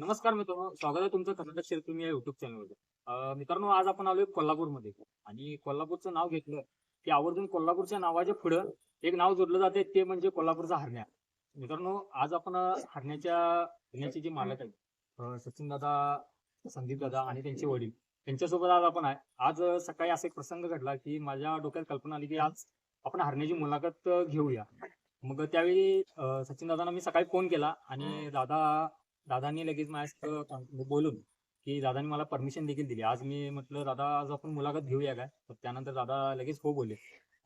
नमस्कार मित्रांनो स्वागत आहे तुमचं कर्नाटक क्षेत्र या युट्यूब चॅनलवर मित्रांनो आज आपण आलोय कोल्हापूरमध्ये. आणि कोल्हापूरचं नाव घेतलं की आवर्जून कोल्हापूरच्या नावाच्या पुढं एक नाव जोडलं जाते ते म्हणजे कोल्हापूरचा हरण्या. मित्रांनो आज आपण हरण्याच्या हरण्याचे जे मालक आहेत सचिन दादा संदीप दादा आणि त्यांचे वडील त्यांच्यासोबत आज आपण आहे. आज सकाळी असा एक प्रसंग घडला की माझ्या डोक्यात कल्पना आली की आज आपण हरण्याची मुलाखत घेऊया. मग त्यावेळी सचिन दादांना मी सकाळी फोन केला आणि दादा दादांनी लगेच माझ्या बोलून की दादांनी मला परमिशन देखील दिली. आज मी म्हटलं दादा आज आपण मुलाखत घेऊया काय? तर त्यानंतर दादा लगेच हो बोलले.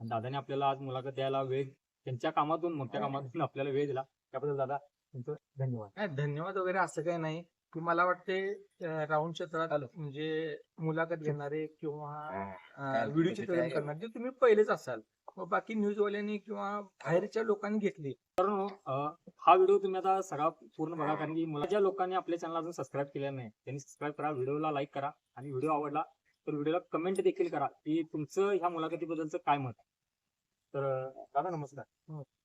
आणि दादाने आपल्याला आज मुलाखत द्यायला वेळ त्यांच्या कामातून मोठ्या कामातून आपल्याला वेळ दिला. त्याबद्दल दादा तुमचं धन्यवाद. नाही धन्यवाद वगैरे असं काही नाही. की मला वाटते राऊंड क्षेत्रात म्हणजे मुलाखत घेणारे किंवा व्हिडिओ चित्रण करणारे जे तुम्ही पहिलेच असाल. बाकी न्यूज वाल्यांनी किंवा बाहेरच्या लोकांनी घेतली. अं, हा व्हिडिओ तुम्ही आता सगळा पूर्ण बघा कारण की मला ज्या लोकांनी आपल्या चॅनल अजून सबस्क्राईब केलं नाही. त्यांनी सबस्क्राईब करा व्हिडिओला लाईक करा आणि व्हिडिओ आवडला तर व्हिडिओला कमेंट देखील करा की तुमचं ह्या मुलाखतीबद्दलचं काय मत? आहे. तर दादा नमस्कार.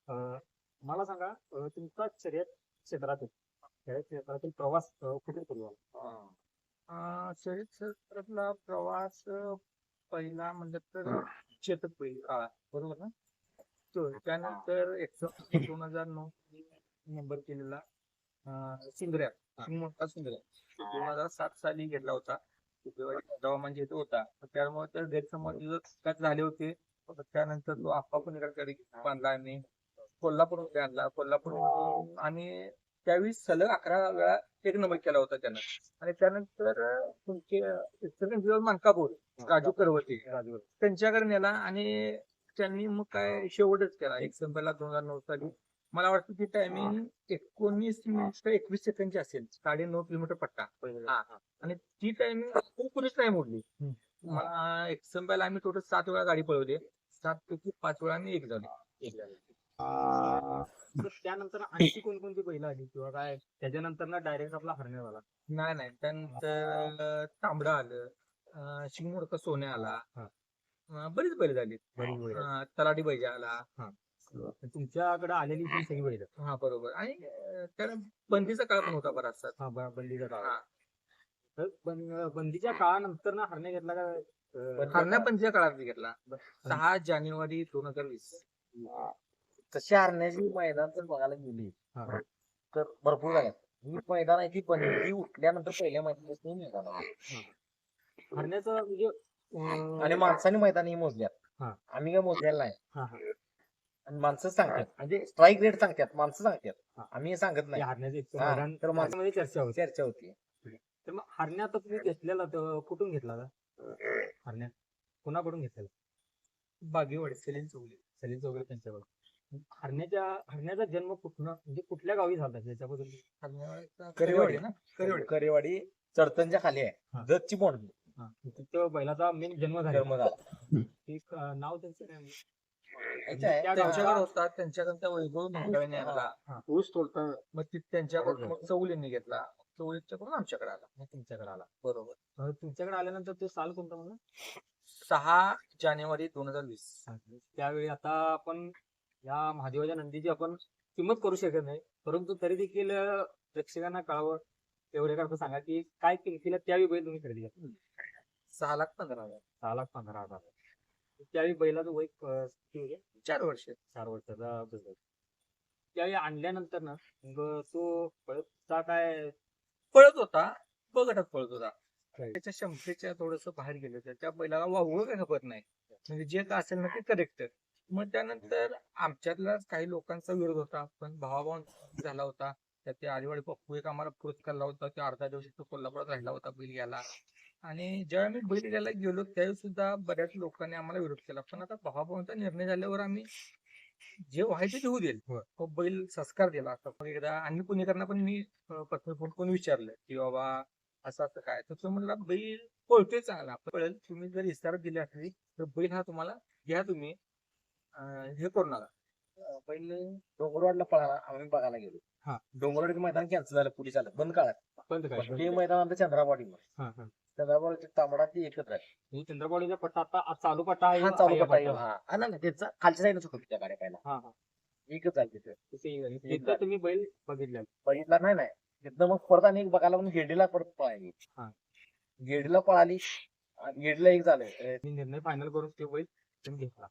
अं, मला सांगा तुमचा शर्यत क्षेत्रातील शर्यत क्षेत्रातील प्रवास कुठे सुरू झाला? अं, शहरी क्षेत्रातला प्रवास पहिला म्हणलं तर शेतात पहिली काळा बरोबर ना? तो त्यानंतर एकशे दोन हजार नऊ नंबर केलेला अं, सिंगऱ्या मोठा दोन हजार सात साली घेतला होता. तेव्हा म्हणजे इथे होता. तर त्यामुळे तर गैरसमज त्यात झाले होते. तर त्यानंतर तो आप्पा पुणेकरकडे बांधला आणि कोल्हापूर आणला. कोल्हापूर आणि त्यावेळी सलग अकरा वेळा एक नंबर केला होता त्यानं. आणि त्यानंतर तुमचे इचलकरंजीवर मानकापूर. राजू करवते. त्यांच्याकडे नेला आणि त्यांनी मग काय शेवटच केला. एक संपेला दोन हजार नऊ साली. मला वाटतं ती टायमिंग एकोणीस मिनिट एकवीस सेकंडची असेल. साडे नऊ किलोमीटर पट्टा. हा. आणि ती टायमिंग पुरेच नाही मोडली मला एक संपायला आम्ही टोटल सात वेळा गाडी पळवली. सात पैकी पाच वेळा आम्ही एक झालो. तर त्यानंतर आणखी कोणकोणती पहिलं आली किंवा काय? त्याच्यानंतर ना डायरेक्ट आपला हरण्यात आला. नाही नाही. त्यानंतर तांबडा आलं. अं, शिंगमोडका सोने आला. हा. अं, बरीच बैल झाली. बरीच बैलं. अं, तलाठी बैजा आला. तुमच्याकडे आलेली ही सगळी बैल. हा बरोबर. आणि अं, त्याला बंदीचा काळ पण होता बराचसा. हा ब- बंदीचा काळ. हा. तर बं- बंदीच्या काळानंतर ना हरण्या घेतला का अं, हरण्या बंदीच्या काळात घेतला. सहा जानेवारी दोन हजार वीस. तशी हरण्याची मैदान जर बघायला गेली. हा. तर भरपूर झाल्यात ही मैदान आहे ती बंदी उठल्यानंतर पहिल्या मैदानापासून मैदान आहे. हरण्याचं म्हणजे अं, आणि माणसाने मैदान ही मोजल्यात. हा. आम्ही काय मोजलेलं नाही. हा, हा. आणि माणसं सांगतात. म्हणजे स्ट्राईक रेट सांगतात. माणसं हा. सांगतात आम्ही हे सांगत नाही. हरण्याचं हा, मैदान तर मध्ये चर्चा होती. चर्चा होती. तर मग हरण्या आता तुम्ही घेतलेला तर कुठून घेतला हरण्या. कुणाकडून घेतलेला? बागेवाडी सलील चौले सलील चौगले त्यांच्याकडून. हरण्याच्या हरण्याचा जन्म कुठनं म्हणजे कुठल्या गावी झाला त्याच्याबद्दल? करेवाडी. ना? करेवाडी. करेवाडी चडतनच्या खाली हा. आहे. दत्तची बोंड हा. तिथं बैलाचा मेन जन्म झाला जन्म झाला. एक अं, नाव त्यांचं काय म्हणजे? याच्या आहे, त्या त्यांच्याकडे गावाला- होता. त्यांच्याकडे त्या वैभव मंडळाने आणला. ऊस तोडता. मग ती त्यांच्याकडून मग चौलेंनी घेतला. चौलेच्याकडून आमच्याकडे आला. मग तुमच्याकडे आला. बरोबर. अं, तुमच्याकडे आल्यानंतर तो साल कोणता म्हणून? सहा जानेवारी दोन हजार वीस. त्यावेळी आता आपण या महादेवाच्या नंदीची आपण किंमत करू शकत नाही. परंतु तरी देखील अं, प्रेक्षकांना कळावं. एवढे करता सांगा की काय किमतीला त्यावेळी बैल तुम्ही खरेदी केला सहा लाख पंधरा हजार. सहा लाख पंधरा हजार. त्यावेळी बैलाचं वय अं, किती होते चार वर्ष. चार वर्षाचा बैल. त्यावेळी आणल्यानंतर ना तो पळतचा काय? पळत होता. बघटच पळत होता. Right. त्याच्या क्षमतेच्या थोडस बाहेर गेलं होतं. त्या बैलाला वाहू काय खपत नाही. म्हणजे जे काय असेल ना ते करेक्ट मग त्यानंतर आमच्यातलाच काही लोकांचा विरोध होता. पण भावाभाव झाला होता. त्यात ते पप्पू एक आम्हाला पुरस्कारला होता. ते अर्धा दिवस तो कोल्हापुरात राहिला होता बैल घ्यायला. आणि जेव्हा आम्ही बैल घ्यायला गेलो त्यावेळी सुद्धा बऱ्याच लोकांनी आम्हाला विरोध केला. पण आता भावाभावांचा निर्णय झाल्यावर आम्ही जे व्हायचे ते होऊ देईल. बैल संस्कार दिला. मग एकदा आणि पुणेकरांना पण मी पत्र फोन करून विचारलं की बाबा असं असं काय? तर तो म्हणला बैल पळतोय चांगला. पळेल. तुम्ही जर इशारा दिली असली तर बैल हा तुम्हाला घ्या तुम्ही. हे करू नका. अं, पहिले डोंगरवाडला पळाला. आम्ही बघायला हा. गेलो डोंगरवाडीचं मैदान कॅन्सल झालं. पुढे चालत बंद काळात. बंद ते मैदान आमचं चंद्रावाडीवर हा, हा. चंद्रावाडीचे तांबडा ते एकत्र आहे. म्हणजे चंद्रपाडीचा पट्टा आता आज चालू पट्टा आहे. हा चालू पट्टा आहे. हा. हा, नाही नाही, त्याचा खालच्या साईडच होतो त्या गाड्या पाहिला हा हा. एकच आहे तिथे. तिथे- तिथं तुम्ही बैल बघितल्या बघितला नाही नाही. तिथनं मग परत आणि एक बघायला म्हणून गिरडीला परत पळाली. हा. गिरडीला पळाली. आणि गिरडीला एक झालं अं, मी निर्णय फायनल करून ते बैल तिथून घेतला.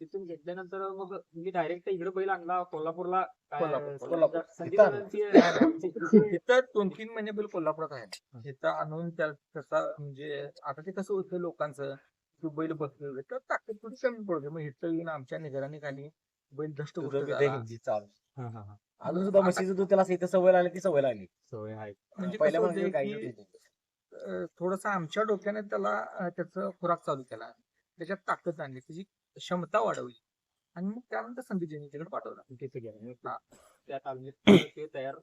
तिथून घेतल्यानंतर मग मी डायरेक्ट इकडे बैल आणला कोल्हापूरला. कोल्हापूर, कोल्हापूर. इथं दोन तीन महिने बैल कोल्हापुरात आहे इथं आणून त्या कसा म्हणजे आता ते कसं होतं लोकांचं की बैल बसले तर ताकद थोडी कमी पडते. मग इथं येऊन आमच्या निगराने खाली बैल दष्ट तुझं गोष्ट तिथे झाला. हिंदी चालू. हा, हा, हा. अजून सुद्धा म्हशीचं दूध त्याला इथं सवय लागली ती सवय लागली. सवय आहे. म्हणजे पहिल्या कसं म्हणजे होतंय काही की, नव्हतं. अं, थोडंसं आमच्या डोक्याने त्याला अं, त्याचं खुराक चालू केला. त्याच्यात ताकद आणली. त्याची क्षमता वाढवली. आणि मग त्यानंतर संदीप जैनीकडे पाठवला. तिथे गेला मग. त्या तालमीत ते तयार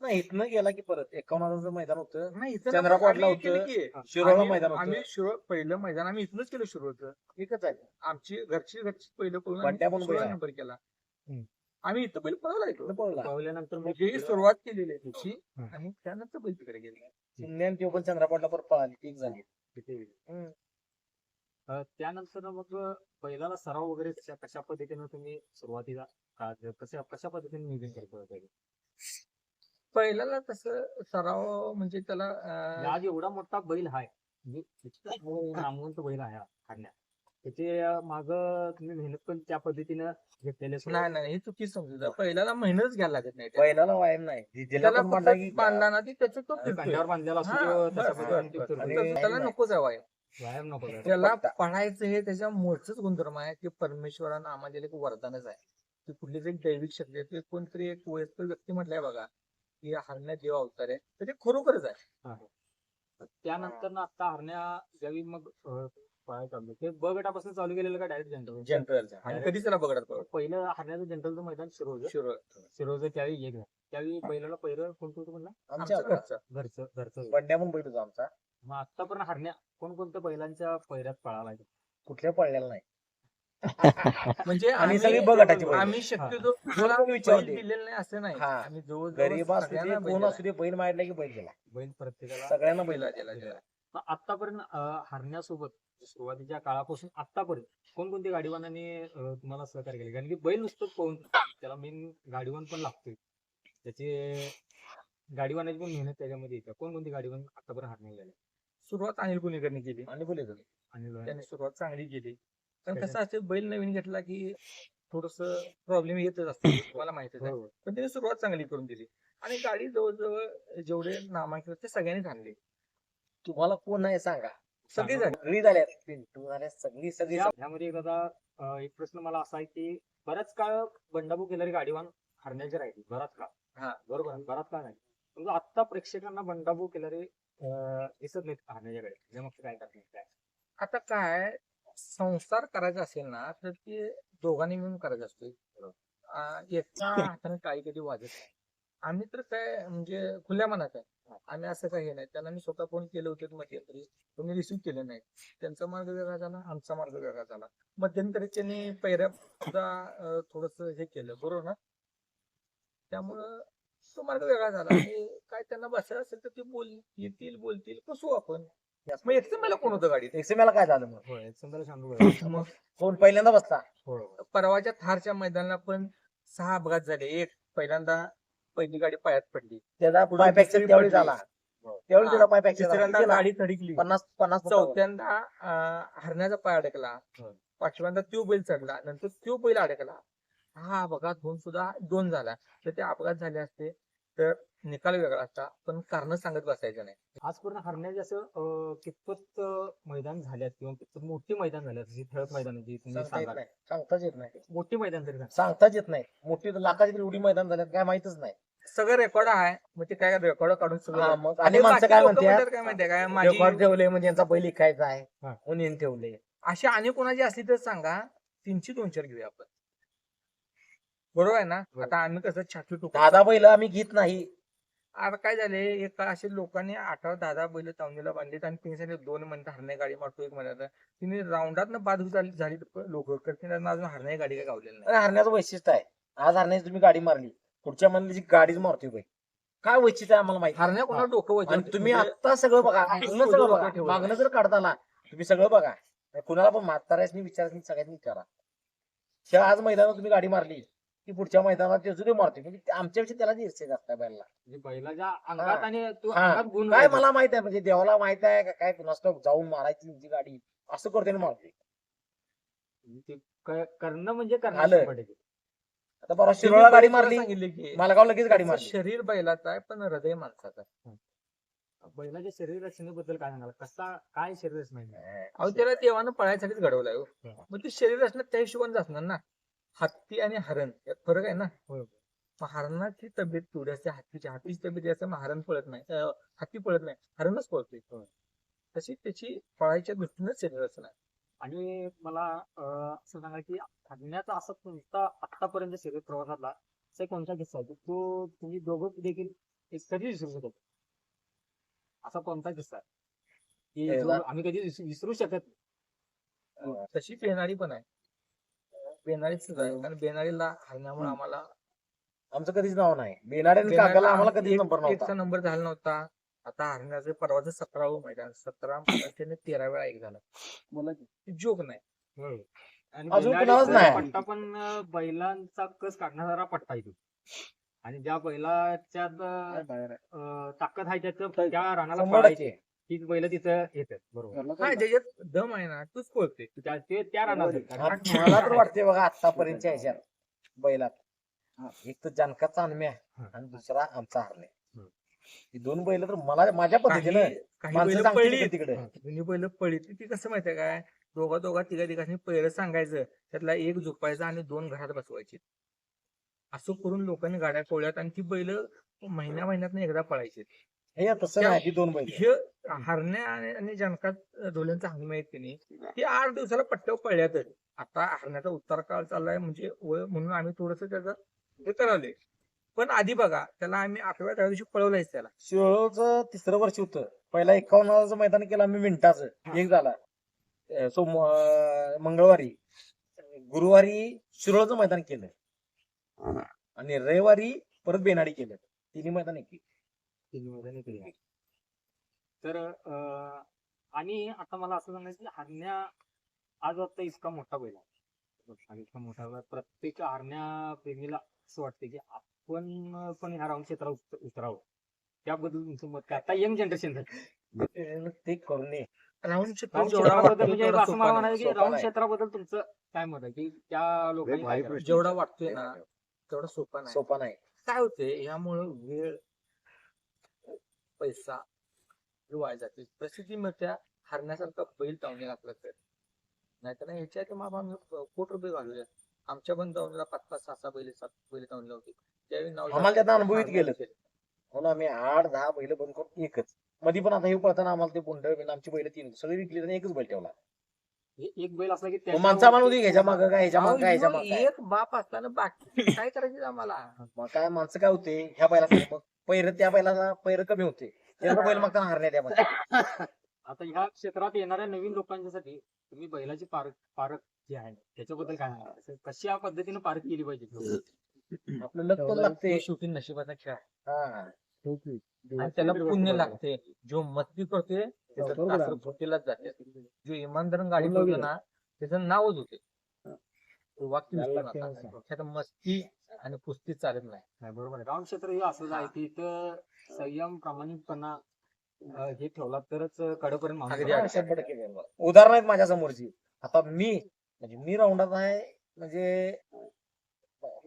नाही इथनं गेला की परत. एकावन्न हजाराचं मैदान होतं. नाही इथं आम्ही केलं होतं. की, शिरोळा आम्ही- मैदान आम्ही शिरोळ पहिलं मैदान आम्ही इथूनच केलं शिरोळचं एकच आहे. आमची घरची घरची पहिलं करून बंड्या पण. नंबर केला. हम्म. आम्ही इथं बैल पळवला इथं. इथनं पळला पावल्यानंतर मग म्हणजे सुरुवात केलेली आहे त्याची हम्म. आणि त्यानंतर बैल तिकडे गेले. चिमण्या आणि त्यो पण चंद्रापाटला परत पळाली. ती एक झाली. तिथे हम्म. अं, त्यानंतर मग पहिल्याला सराव वगैरे कशा कशा पद्धतीने तुम्ही सुरुवातीला का- कशा कशा पद्धतीने नियोजन करत पहिले? पहिल्याला तसं सराव म्हणजे त्याला अं, आज एवढा मोठा बैल आहे म्हणजे इतका नामवंत बैल आहे हा हाडण्या त्याचे माग तुम्ही मेहनत पण त्या पद्धतीनं घेतलेले नाही नाही हे चुकी समजू पहिल्याला मेहनतच घ्यायला लागत नाही त्याला. बैलाला व्यायाम नाही त्याला पण बांधला फक्त की बांधला ना ती त्याचं तो फिरतोय. कांद्यावर बांधलेला असतो हा, तो बस, तशा बस, पद्धतीने तो बस. फिरतो. आणि- त्याचं- त्याला नकोच आहे वाया व्यायाम नको करायला. त्याला पळायचं हे त्याच्या मूळच गुणधर्म आहे की परमेश्वरानं आम्हाला दिलं एक वरदानच आहे. की कुठली तरी दैविक शक्ती आहे ते कोणतरी एक वयस्कर व्यक्ती म्हटलंय बघा की हरण्या देव अवतार आहे. तर ते खरोखरच आहे. त्यानंतर ना आता हरण्या ज्यावेळी मग अं, पळायला चाललो ते ब गटापासून चालू केलेलं का डायरेक्ट जनरल जनरलच्या आणि कधीच त्याला बघत पहिलं हरण्याचं जनरलचं मैदान शिरोज शिरोज त्यावेळी एक झालं. त्यावेळी पहिल्याला पहिलं कोणतं होतं म्हणला? आमच्या आमच्या घरचा. घरचं. घरचं बंड्या होता आमचा. मग आतापर्यंत हरण्या कोणकोणत्या बैलांच्या पहिऱ्यात पळाला आहे? कुठल्या पळलेला नाही म्हणजे आणि सगळी ब गटाची बैल. आम्ही शक्यतो कोण त्याला पण बैल विचारते. दिलेलं नाही असं नाही हा. आम्ही जवळ गरीब असू दे कोण असू दे बैल मारला की बैल गेला बैल प्रत्येकाला सगळ्यांना बैल दिला. मग आतापर्यंत अं, हरण्यासोबत सुरुवातीच्या काळापासून आतापर्यंत कोणकोणती गाडीवानाने अं, तुम्हाला सहकार्य केले कारण की बैल नुसतं पळून त्याला मेन गाडीवान पण लागतोय त्याचे गाडीवानाची पण मेहनत त्याच्यामध्ये येते कोणकोणती गाडीवान आतापर्यंत हरण्या गेले सुरुवात अनिल कुणीकरने केली. आणि आणि त्याने सुरुवात चांगली केली. पण कसं असते बैल नवीन घेतला की थोडस प्रॉब्लेम येतच असतो. तुम्हाला माहितीच आहे. पण त्याने सुरुवात चांगली करून दिली. आणि गाडी जवळजवळ जेवढे नामांकित होते, ते सगळ्यांनीच आणले तुम्हाला कोण आहे सांगा? सगळी झाली सगळी झाल्या पिंटू झाल्या सगळी सगळी. यामध्ये एक आता अं, एक प्रश्न मला असा आहे की बराच काळ बंडाबू केणारी गाडीवान हरण्याचे राहिली. बराच काळ. हा. बरोबर? बराच काळ नाही. आता प्रेक्षकांना बंडाबू अं, दिसत नाहीत म्हणजे मग काय करणार काय? आता काय संसार करायचा असेल ना तर ते दोघांनी मिळून करायचा असतो. एका हाताने टाळी कधी वाजत नाही. आम्ही तर काय म्हणजे खुल्या मनात आहे. आम्ही असं काही नाही. त्यांना मी स्वतः फोन केले होते मध्यंतरी तुम्ही रिसिव्ह केले नाही. त्यांचा मार्ग वेगळा झाला आमचा मार्ग वेगळा झाला. मध्यंतरी त्यांनी पहिल्या सुद्धा थोडस हे केलं बरोबर ना? त्यामुळं तो मार्ग वेगळा झाला. आणि काय त्यांना बसायला असेल तर ते बोल येतील बोलतील कसू आपण? मग एकटं मला कोण होतं गाडीत? एक्सएमएला काय झालं मग? होय समजा सांगू मग कोण पहिल्यांदा बसला? परवाच्या थारच्या मैदानाला पण सहा अपघात झाले. एक पहिल्यांदा पहिली गाडी पायात पडली. त्याचा पाय फ्रॅक्चर त्यावेळी झाला. त्यावेळी त्याचा पाय फ्रॅक्चर तिसऱ्यांदा गाडी थडकली. पन्नास पन्नास. चौथ्यांदा अं, हरण्याचा पाय अडकला. होय. पाचव्यांदा तो बैल चढला. नंतर तो बैल अडकला. हा अपघात होऊन सुद्धा दोन झाला. तर ते अपघात झाले असते. तर निकाल वेगळा असता पण कारण सांगत बसायचं नाही. आजपर्यंत हरण्याचे असं कितपत मैदान झाल्यात किंवा कितपत मोठी मैदान झाल्यात जी ठळक मैदान जी तुम्ही सांगताच येत नाही. मोठी मैदान तरी सांगा. सांगताच येत नाही. मोठी लाखाची तरी एवढी मैदान झाल्यात काय माहितच नाही. सगळं रेकॉर्ड आहे मग ते काय रेकॉर्ड काढून हा, सगळं मग आणि आणि माणसं बाकी काय लोकं म्हणतात? म्हणतात काय माहितीये काय? रेकॉर्ड माझी ठेवले म्हणजे यांचा बैल इकायचा आहे. हा. म्हणून ठेवले अशी आणि कोणाची असली तर सांगा तीनशे दोन चार घेऊया आपण. बरोबर आहे ना. आता आम्ही कसं छाती टुकू दादा बैल आम्ही घेत नाही. आता काय झाले एक असे लोकांनी अठरा दादा बैल तावणीला बांधलीत आणि तिने सांगितलं दोन म्हणतात हरणे गाडी मारतो एक म्हणतात तिने राऊंडात बाद झाली झाली लोक करते अजून हरणे गाडी काय गावलेली नाही. अरे हरण्याचं वैशिष्ट्य आहे. आज हरण्याची तुम्ही गाडी मारली. पुढच्या म्हणली गाडीच मारतोय बाई. काय वैशिष्ट्य आहे आम्हाला माहिती? हरण्या कोणाला डोकं आणि वजन तुम्ही म्हणजे आता सगळं बघा. मागणं सगळं बघा. मागणं जर काढताना तुम्ही सगळं बघा. कुणाला पण म्हाताऱ्यासनी विचारायचं सगळ्यांनी विचारा. आज मैदानात तुम्ही गाडी मारली. की पुढच्या मैदानात त्याचं ते मारते म्हणजे ते आमच्यापेक्षा त्याला ईर्ष्या जास्त बैलाला म्हणजे बैलाच्या अंगात आणि तू हा. अंगात गुण काय. मला माहीत आहे म्हणजे देवाला माहीत आहे का काय कुणास ठाऊक जाऊन मारायची तुमची गाडी असं करते आणि मारते ते क- करणं म्हणजे करणं. शंभर टक्के. आता बरं शिरोळा गाडी मारली सांगितले की मालगाव लगेच गाडी मारली शरीर बैलाचं आहे पण हृदय माणसाचं आहे. बैलाच्या शरीर रचनेबद्दल काय सांगाल कसा काय शरीर रचना आहे? अहो त्याला देवानं पळायसाठीच घडवलाय हो. मग ते शरीर असणं त्या हिशोबाने असणार ना हत्ती आणि हरण यात फरक आहे ना. मग हरणाची तब्येत थोडी असते हत्तीची हत्तीची तब्येत जास्त मग हरण पळत नाही अं, हत्ती पळत नाही हरणच पळतोय. तशी त्याची पळायच्या दृष्टीने शरीर आहे. आणि मला अं, असं सांगा की हरण्याचा असा तुमचा आतापर्यंत शरीर प्रवासातला असा कोणता किस्सा आहे? की तो तुम्ही दोघं देखील एक कधी विसरू शकत असा कोणता किस्सा आहे? की जो पहिला- आम्ही कधी विसरू- विसरू शकत नाही? तशी पेनारी पण आहे. सुद्धा आहे. कारण बेनारीला हरण्यामुळे आम्हाला आमचं कधीच नाव नाही. आणि काकाला आम्हाला कधीच एक- नंबर एकचा नव्हता नंबर झाला नव्हता. आता हरण्याचं परवाचं सतरावं मैदान सतरा त्याने तेरा वेळा एक झाला. बोला की. जोक नाही. आणि अजून बैलाचा कुणालाच नाही. पट्टा पण अं, बैलांचा कस काढणारा पट्टा आहे तो आणि ज्या बैलाच्यात अं, ताकद आहे त्याचं त्या रानाला शंभर टक्के. तीच बैल तिथं येतात बरोबर. हा ज्याच्यात दम आहे ना तूच पळते त्या- ते त्या रानात आ- मला तर वाटते बघा आतापर्यंतच्या ह्याच्यात बैलात. एक तर जानकाचा अन्म्या हा. आणि दुसरा आमचा हरणे. हम्म. ही दोन बैल तर मला माझ्या पद्धतीनं काही काही माणसं बैल सांगतील पळली तिकडे. दोन्ही बैल पळली ती कसं माहितीये काय? दोघा दोघा तिघा तिघांनी पहिलं सांगायचं त्यातला एक झोपायचा आणि दोन घरात बसवायचे. असं करून लोकांनी गाड्या कोळ्यात आणि ती बैल महिन्या महिन्यात एकदा पळायची. हे तसं नाही दोन बैल. हे हरण्या आणि आणि जनकात ढोल्यांचा हंगाम आहेत की नाही. ते आठ दिवसाला पट्ट्यावर पळल्यातच आता हरण्याचा उत्तर काळ चाललाय म्हणजे वय म्हणून आम्ही थोडस त्याचं हे करावले पण आधी बघा त्याला आम्ही आठव्या त्या दिवशी पळवलायच त्याला. शिरोळचं तिसरं वर्ष होतं. पहिला एकावन्न हजाराचं मैदान केलं आम्ही मिनिटाचं एक झाला. अं, अं, मंगळवारी. गुरुवारी शिरोळचं मैदान केलं. आणि रविवारी परत बेनाडी केलं. तिन्ही मैदान एक. तिन्ही मैदानी केली आहे. तर आणि आता मला असं सांगायचं की हरण्या आज आता इतका मोठा बैल आहे इतका मोठा बैल. प्रत्येक हरण्या प्रेमीला असं वाटतं की आपण पण ह्या राऊंड क्षेत्रात उत- उतरावं त्याबद्दल तुमचं मत काय आता यंग जनरेशन ते करून नये. राऊंड क्षेत्राबद्दल म्हणजे. क्षेत्राबद्दल तुमचं काय मत आहे की त्या लोकांनी? जेवढा वाटतोय ना तेवढा सोपा नाही सोपा नाही काय होतंय यामुळं वेळ पैसा हे वाया जाते प्रसिद्धी मिळत्या हरण्यासारखा बैल तावणी लागला तर. नाहीतर ह्याच्या तर मग आम्ही कोट रुपये घालूया. आमच्या पण तावणीला पाच पाच सहा सहा बैल सात बैल तावणीला होती त्यावेळी नाव आम्हाला त्यातनं अनुभवीत गेलं. असेल. म्हणून आम्ही आठ दहा बैल बंद करून एकच. मध्ये पण आता हे पळताना आम्हाला ते बोंड बिंड आमची बैल तीन सगळी विकली आणि एकच बैल ठेवला. हे एक बैल असला की माणसा माणूस ह्याच्या मागं काय ह्याच्या मागं काय ह्याच्या ह्यो मागं एक बाप असताना बाकी काय करायचं आम्हाला? मग काय माणसं काय होते? ह्या बैला मग? पैर त्या बैलाला पैर कमी होते. त्याला बैल मागताना हरण्या त्या मध्ये आता ह्या क्षेत्रात येणाऱ्या नवीन लोकांच्यासाठी तुम्ही बैलाची पारख पारख जी आहे त्याच्याबद्दल काय कशा पद्धतीने पारख केली पाहिजे? आपलं लक पण लागते. शेवटी नशिबाचा खेळ आहे. हा. आणि त्याला पुण्य लागते. जो मस्ती करतोय त्याचं बरोबर आहे. कासर फुटीलाच जाते. जो इमानदार गाडी करतो ना त्याचं नावच होते. तो वाक्य विसरू नका. त्यात मस्ती आणि कुस्ती चालत नाही. नाही बरोबर आहे. राऊंड क्षेत्र हे असंच आहे की इथं संयम प्रामाणिकपणा अं, हे ठेवला तरच कडेपर्यंत माणूस अगदी जातो. शंभर टक्के बरोबर. उदाहरण आहेत माझ्या समोरची. आता मी म्हणजे मी राऊंडात आहे म्हणजे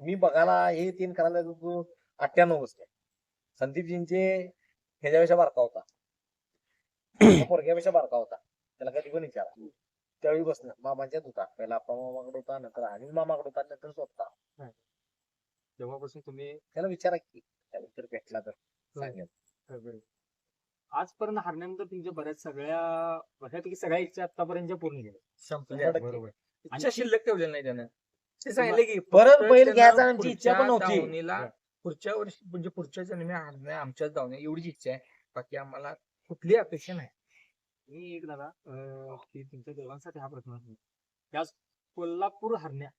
मी बघायला हे तीन करायला तो अठ्ठ्याण्णव बसते संदीपजींचे ह्याच्यापेक्षा बारका होता. त्या पोरग्यापेक्षा बारका होता. त्याला कधी पण विचारा. त्यावेळी बसणं मामाच्यात होता. पहिला आपला मामाकडे होता नंतर आणि मामाकडे होता नंतर स्वतः. तेव्हापासून तुम्ही त्याला विचारा की त्याला जर भेटला तर सांगेल. आजपर्यंत हरण्यानंतर तुमच्या बऱ्याच सगळ्या बऱ्यापैकी सगळ्या इच्छा आतापर्यंत पूर्ण. बरोबर. इच्छा शिल्लक ठेवलेली नाही त्यानं. ते सांगितले की परत बैल घ्यायचा आमची इच्छा पण पुढच्या होती. पुढच्या वर्षी म्हणजे पुढच्या जन्मी हरण्या आमच्याच धावण्या एवढीच इच्छा आहे. बाकी आम्हाला कुठली अपेक्षा नाही. मी एक दादा की तुमच्या दोघांसाठी हा प्रश्न आहे. त्या कोल्हापूर हरण्या.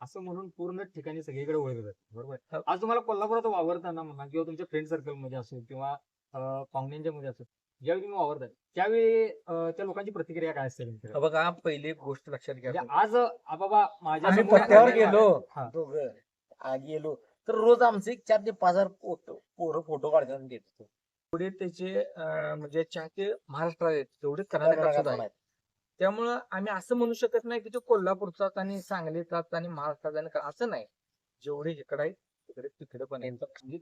असं म्हणून पूर्ण ठिकाणी सगळीकडे ओळखलं जातं बरोबर? हो. आज तुम्हाला कोल्हापुरात वावरताना म्हणा किंवा तुमच्या फ्रेंड सर्कलमध्ये असेल किंवा पाहुण्यांच्या मध्ये असेल ज्यावेळी तुम्ही वावरताय त्यावेळी त्या लोकांची प्रतिक्रिया काय असते? बघा पहिली गोष्ट लक्षात घ्या. म्हणजे आज बाबा माझ्या पत्त्यावर गेलो. हा. गेलो. तर रोज आमचे एक चार ते पाच हजार फोटो पोरं फोटो काढतात आणि देतात. पुढे त्याचे म्हणजे चाहते महाराष्ट्रात आहेत. तेवढे कर्नाटकात आहेत. त्यामुळं आम्ही असं म्हणू शकत नाही की तो कोल्हापूरचाच आणि सांगलीचाच आणि महाराष्ट्राचा असं नाही. जेवढे इकडे आहेत तिकडे तिकडे पण आहेत.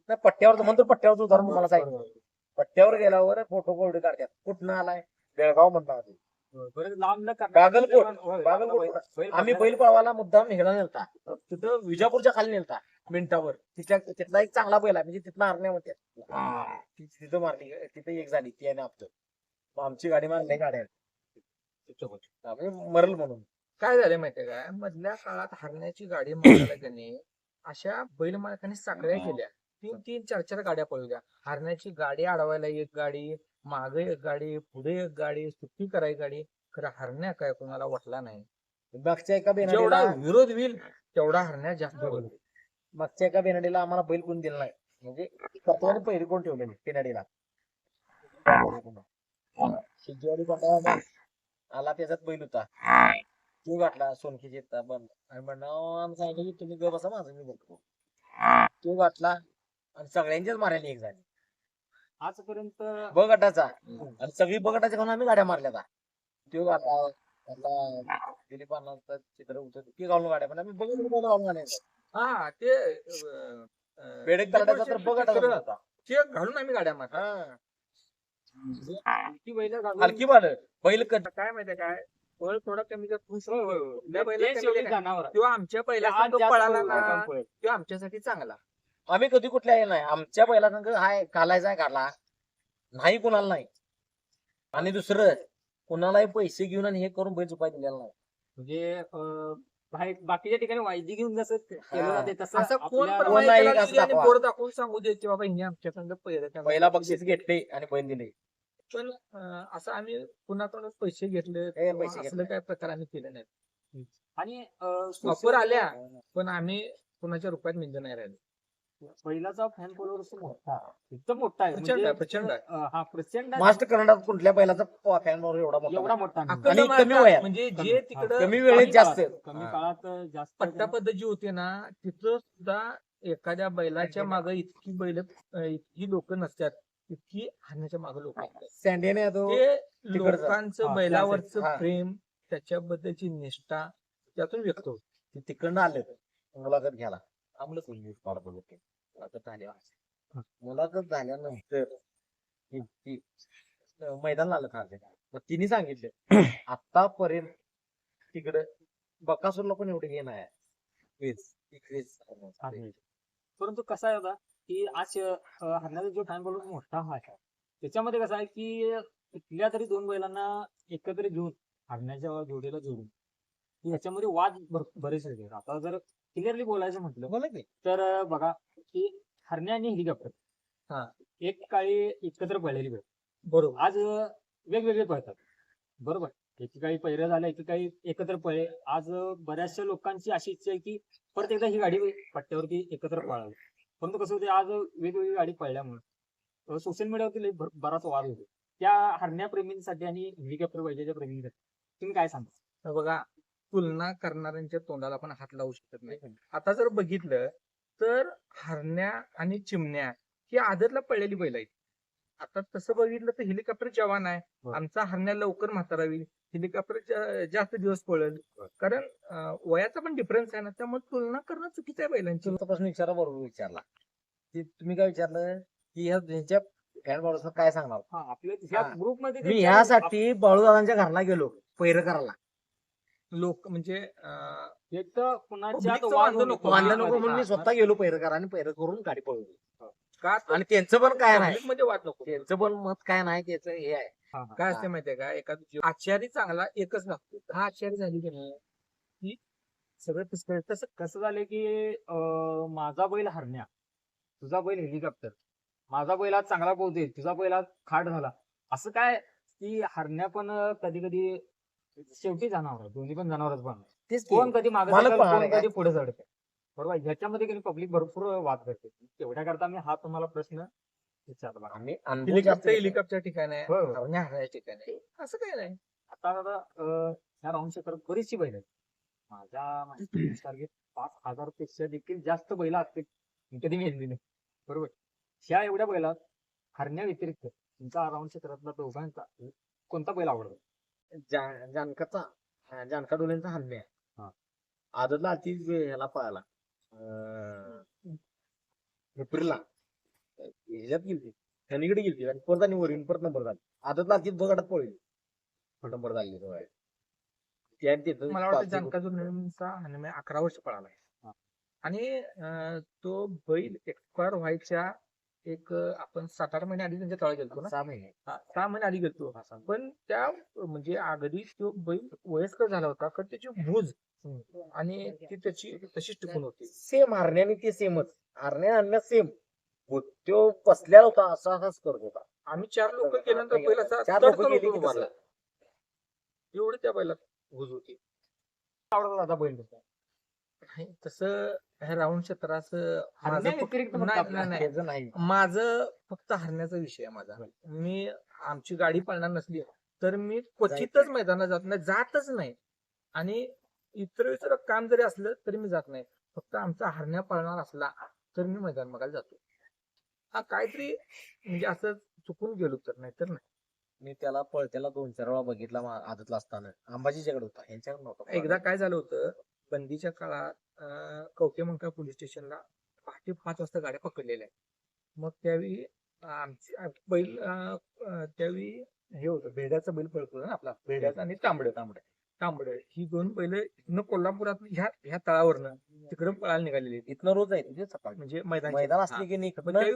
नाही, पट्ट्यावर म्हणतो पट्ट्यावरचं उदाहरण तुम्हाला सांगितलं पट्ट्यावर गेल्यावर फोटो फोटो काढतात. कुठनं आलाय? बेळगाव म्हणता बरं लांब न करणार. बागलकोट. आम्ही बैल पळवायला मुद्दाम हेला नेलता. तिथं विजापूरच्या खाली नेलता मिनिटावर तिच्या तिथला एक चांगला बैल आहे म्हणजे तिथला हरण्या होत्या. ती- तिथं मारली. तिथं एक झाली ती आणि आपलं मग आमची गाडी मारली. गाड्या म्हणजे मरल म्हणून. काय झालं माहितीये काय मधल्या काळात हरण्याची गाडी मारायला त्यांनी अशा बैल मालकांनी साखळ्या केल्या. तीन तीन चार चार गाड्या पळवल्या हरण्याची गाडी अडवायला एक गाडी मागे एक गाडी पुढे एक गाडी सुट्टी करायची गाडी. खरं हरण्या काय कोणाला वाटला नाही. मागच्या एका जेवढा बेनाडीला विरोध होईल तेवढा हरण्या जास्त पळवतील. मागच्या एका बेनाडीला आम्हाला बैल कोण दिला नाही. म्हणजे तत्वाने पहिली कोण ठेवलेली? बेनाडीला. शिजवाडी आला? त्याच्यात बैल होता. तो गाठला सोनकीचे बंद. आणि आम्ही सांगितलं की तुम्ही ग बसा माझं मी बघतो. तो गाठला आणि सगळ्यांच्याच मारायला एक झाली. आजपर्यंत ब गटाचा आणि सगळी ब गटाच्या आम्ही गाड्या मारल्या आता. तो गाठला दिलीप अण्णांचं चित्र होतं ते घालून गाड्या पण आम्ही बघत होतो घालून गाड्या. हा ते अं, बेडक तर ब गटाचा चित्र- होता. ते घालून आम्ही गाड्या मारतो हा. बैल हलकी बैल. कट काय माहितीये काय? पळ थोडा कमी जर. किंवा आमच्या पहिल्या पळाला ना. तो आमच्यासाठी चांगला. आम्ही कधी कुठल्या हे नाही. आमच्या बैला संघ हाय कालायचा आहे काढला नाही कुणाला नाही. आणि दुसरं कुणालाही पैसे घेऊन आणि हे करून बैल चुपाय दिलेला नाही. म्हणजे बाकीच्या ठिकाणी वायदी घेऊन जसं केलं. जाते तसं असं कोण आपल्या- कोण नाही एक असं आणि दाखवा. बोर्ड दाखवून सांगू दे की बाबा हिने आमच्या संघ पहिल्या पहिला बक्षीस घेतले आणि दिले पण अं, असं आम्ही कुणाकडून पैसे घेतले हे किंवा पैसे असलं घेतले. काय प्रकार आम्ही केले नाही आणि अं, ऑफर आल्या पण आम्ही कुणाच्या रुपयात मिंज नाही राहिले पहिलाचा फॅन फॉलोअर मोठा एकदम मोठा आहे प्रचंड म्हणजे आहे, प्रचंड आहे. अं, हा प्रचंड आहे. मास्टर कर्नाटक कुठल्या बैलाचा फॅन बरोबर एवढा मोठा एवढा. मोठा नाही. अखंड आणि कमी महाराष्ट्रात वयात. म्हणजे. जे तिकडं कमी वेळेत कमी जास्त काळात- कमी हा. काळात जास्त पट्टा पद्धत जी होती ना तिथं सुद्धा एखाद्या बैलाच्या मागे इतकी बैल अं, इतकी लोक नसतात इतकी हाण्याच्या मागे लोक असतात सँडेने तो ते तिकडचं. लोकांचं हा, बैलावरचं हा. प्रेम त्याच्याबद्दलची निष्ठा त्यातून व्यक्त होत ते तिकडनं आले मुलाखत घ्यायला आम्हाला. मुलाखत झाल्यावर मुलाखत झाल्यानंतर मैदान आलं खालचे मग तिने सांगितलं आतापर्यंत तिकडं बकासूरला पण एवढे हे नाही. परंतु कसं आहे बघा की आज हरण्याचा जो फॅन फॉलोअर मोठा हा आहे. त्याच्यामध्ये कसं आहे की कुठल्या तरी दोन बैलांना एकत्र घेऊन हरण्याच्या जोडीला जोडून की ह्याच्यामध्ये वाद बरेच आता जर क्लिअरली बोलायचं म्हटलं बोला की. तर बघा की हरण्या आणि हेलिकॉप्टर हा. एक काळी एकत्र पळलेली बैल बरोबर. आज वेगवेगळे पळतात. बरोबर. एकेकाळी पहिरे झाल्या एकेकाळी एकत्र पळे आज बऱ्याचशा लोकांची अशी इच्छा आहे की परत एकदा ही गाडी पट्ट्यावरती एकत्र पळावी. परंतु कसं होते आज वेगवेगळी गाडी पळल्यामुळे सोशल मीडियावरती बराच वाद होतो त्या हरण्या प्रेमींसाठी आणि हेलिकॉप्टर बैलाच्या प्रेमींसाठी तुम्ही काय सांगा हे बघा तुलना करणाऱ्यांच्या तोंडाला आपण हात लावू शकत नाही. आता जर बघितलं तर हरण्या आणि चिमण्या ही आदतला पडलेली बैल आहेत. आता तसं बघितलं तर हेलिकॉप्टर जवान आहे. आमचा हरण्या लवकर म्हातारा होईल हेलिकॉप्टर जास्त दिवस पळेल. कारण वयाचा पण डिफरन्स आहे ना त्यामुळे तुलना करणं चुकीचं आहे बैलांची. प्रश्न विचारा बरोबर विचारला. की तुम्ही काय विचारलं? की ह्या फॅन बॉलर्स काय सांगणार? मी ह्यासाठी बाळूदादांच्या घरला गेलो पैर करायला. लोक म्हणजे एक तर कुणाच्या Public चं वांदं नको. वांदा नको म्हणून हा, मी. स्वतः गेलो पैर करा आणि पैर करून गाडी पळवली. का? आणि त्यांचं पण काय नाही. public मध्ये वाद नको. त्यांचं पण मत काय नाही त्याचं हे आहे. काय असते माहितीये का? एखादा जीव- आचारी चांगला एकच नसतो हा आचारी झाली की नाही की सगळं पिसकळ तसं कसं झालं की अं, माझा बैल हरण्या तुझा बैल हेलिकॉप्टर माझा बैल आज चांगला पोहोचेल तुझा बैल आज खाट झाला. असं काय? की हरण्या पण कधी कधी शेवटी जनावर दोन्ही पण जनावरच पण तेच की. कोण कधी मागे कोण आहे? कधी पुढे चढते. बरोबर? ह्याच्यामध्ये पब्लिक भरपूर वाद करते. तेवढ्या करता मी हा तुम्हाला प्रश्न विचारला आम्ही अनुभव हेलिकॉप्टर ठिकाणी आहे. ठिकाणी आहे. असं काही नाही. आता आता अं, ह्या राऊंड शेकर बरीचशी बैल आहेत. माझ्या टार्गेट पाच हजारपेक्षा देखील जास्त बैल असतील. कधी मेहनती नाही. बरोबर? ह्या एवढ्या बैलात हरण्या व्यतिरिक्त तुमचा राऊंड क्षेत्रातला दोघांचा कोणता बैल आवडतो? जा- जानकाचा हा, जानका डोलेंचा हल्मे हा. आदतला अति ह्याला पळाला अं, एप्रिलला. ह्याच्यात गेलती. शनीकडे गेलती आणि परत आणि वरून परत नंबर झाला. आदतला अति गटात पळली. नंबर झाली मला वाटतं जानका हनुमान अकरा वर्ष पळाला हा. आणि अं, तो बैल एक्सपायर व्हायच्या एक आपण सात आठ महिने आधी त्यांच्या तळा गेलतो ना सहा महिने हा, सहा महिने आधी गेलतो हा, सहा महिने. पण त्या म्हणजे अगदी तो बैल वयस्कर झाला होता कारण त्याची भूज आणि ती त्याची तशीच टिकून होती सेम हरण्याने ते सेमच हरण्या हरण्या सेम तो बसलेला होता असा असाच करत होता आम्ही चार लोक गेल्यानंतर बैल असा चार लोकं गेली की. तसं. एवढी त्या बैलात भूज होती आवडतो दादा बैल तुमचा? तसं राऊंड क्षेत्राचं माझं फक्त- नाही, माझं फक्त हरण्याचा विषय आहे माझा. मी आमची गाडी पळणार नसली तर मी क्वचितच मैदानात जात नाही जातच नाही. आणि इतर इतर काम जरी असलं तरी मी जात नाही. फक्त आमचा हरण्या पळणार असला तर मी मैदान बघायला जातो. हा काहीतरी म्हणजे असं चुकून गेलो तर नाही तर नाही. मी त्याला पळत्याला दोन चार वेळा बघितला मा- आदतला असताना. अंबाजीच्याकडे होता यांच्याकडे नव्हता. एकदा काय झालं होतं बंदीच्या काळात कवटे मंका पोलीस स्टेशनला पहाटे पाच वाजता गाड्या पकडलेल्या आहेत. मग त्यावेळी आमची आम- बैल त्यावेळी हे होतं बेड्याचा बैल पळतो ना आपला बेड्याचा आणि तांबड तांबड तांबड ही दोन बैल इथनं कोल्हापुरात ह्या ह्या तळावरनं तिकडे पळायला निघालेली. इथनं रोज आहे तिथे सकाळी. म्हणजे मैदान मैदान असले की नाही कवटे.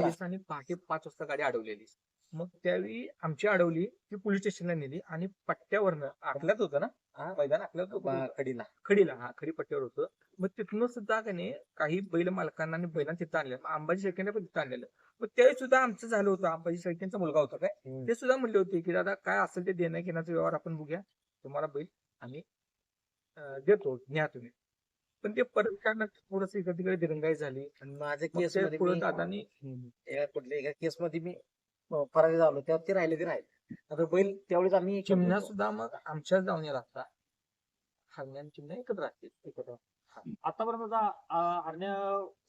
पोलिसांनी पहाटे पाच वाजता गाडी अडवलेली. मग त्यावेळी आमची अडवली ती पोलीस स्टेशनला नेली आणि पट्ट्यावरनं आखल्यात होतं ना? हा. मैदान आखल्यात होतं. बा- कडीला खडीला. हा खडी पट्ट्यावर होतं. मग तिथून सुद्धा का नाही काही बैल मालकांना आणि बैलांना तिथं आणलं मग अंबाजी शेळकेने पण तिथं आणलेलं. मग त्यावेळी सुद्धा आमचं झालं होतं. अंबाजी शेळकेंचा मुलगा होता काय. ते सुद्धा म्हणले होते की दादा काय असेल ते देण्या घेण्याचा व्यवहार आपण बघूया. तुम्हाला बैल आम्ही अं, देतो न्या तुम्ही. पण ते परत काय थोडस इकडे तिकडे दिरंगाई झाली. आणि माझ्या केस मध्ये पुढे मी- दादानी एका कुठल्या एका केस मध्ये मी फरारी झालो तेव्हा ते राहिले ते राहिले आता बैल त्यावेळेस आम्ही चिमण्या. सुद्धा मग आमच्याच जाऊन राहतात हरण्या आणि चिमण्या एकत्र राहतील एकत्र आतापर्यंत हरण्या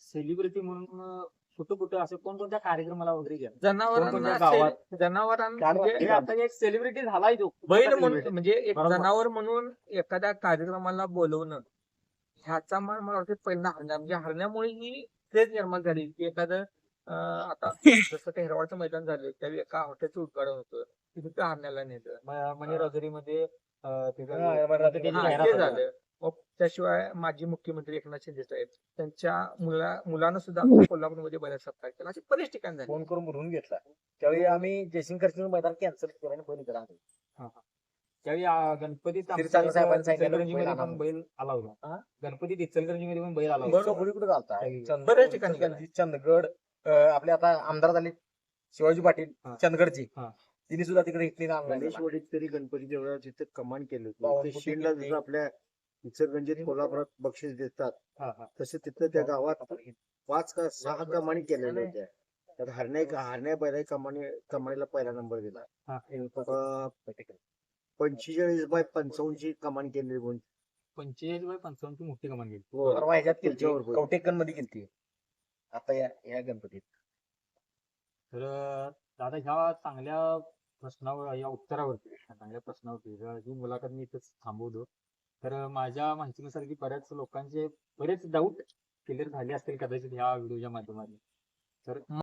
सेलिब्रिटी म्हणून कुठं कुठं असे कोणकोणत्या कार्यक्रमाला वगैरे गेला जनावरांना कोणकोणत्या गावात? से- जनावरांना म्हणजे आता एक सेलिब्रिटी झालाय तो बैल. म्हणून म्हणजे एक. जनावर म्हणून एखाद्या कार्यक्रमाला बोलवणं ह्याचा मला मला वाटतं पहिला हरण्या म्हणजे हरण्यामुळे ही क्रेज निर्माण झाली की एखादं आता जसं ते हिरवाळचं मैदान झालं त्यावेळी एका हॉटेलचं उद्घाटन होतं. तिथे त्या हरण्याला नेलं. म- मनी राजुरीमध्ये ते ते. झालं. मग त्याशिवाय माजी मुख्यमंत्री एकनाथ शिंदे साहेब त्यांच्या मुला मुलानं सुद्धा कोल्हापूरमध्ये बऱ्याच सत्कार केला. अशी बरेच ठिकाण झाले. फोन करून बोलवून घेतला. त्यावेळी आम्ही जयसिंग मैदान कॅन्सल केलं आणि इकडे आणलं. त्यावेळी गणपतीत बैल पण आणा. बैल आला होता? गणपतीत इचलकरंजीमध्ये पण बैल आला होता. बऱ्याच ठिकाणी चंदगड अं, आपले आता आमदार झाले शिवाजी पाटील हा. चंदगडची हा. तिने सुद्धा तिकडे इथली आणला तरी गणपती देवळा जिथे कमांड केलं होतं शिंदला. जसं आपल्या इचलगंजीत कोल्हापुरात बक्षीस देतात हा, हा. तसे तिथं त्या गावात पाच का सहा कमानी केलेल्या होत्या त्यात हरण्या हरण्या बैला कमानी कमानीला पहिला नंबर दिला हा. अं, पंचेचाळीस बाय पंचावन्नची कमानी केलेली म्हणून पंचेचाळीस बाय पंचावन्नची मोठी कमान गेली परवा ह्याच्यात केलती त्याच्यावर बैल. कवटेकनमध्ये केलती आता या या गणपतीत. तर दादा ह्या चांगल्या प्रश्नावर या उत्तरावरती चांगल्या प्रश्नावरती ही मुलाखत मी इथेच थांबवतो. तर माझ्या माहितीनुसार की बऱ्याच लोकांचे बरेच डाऊट क्लिअर झाले असतील कदाचित ह्या व्हिडिओच्या माध्यमातून. तर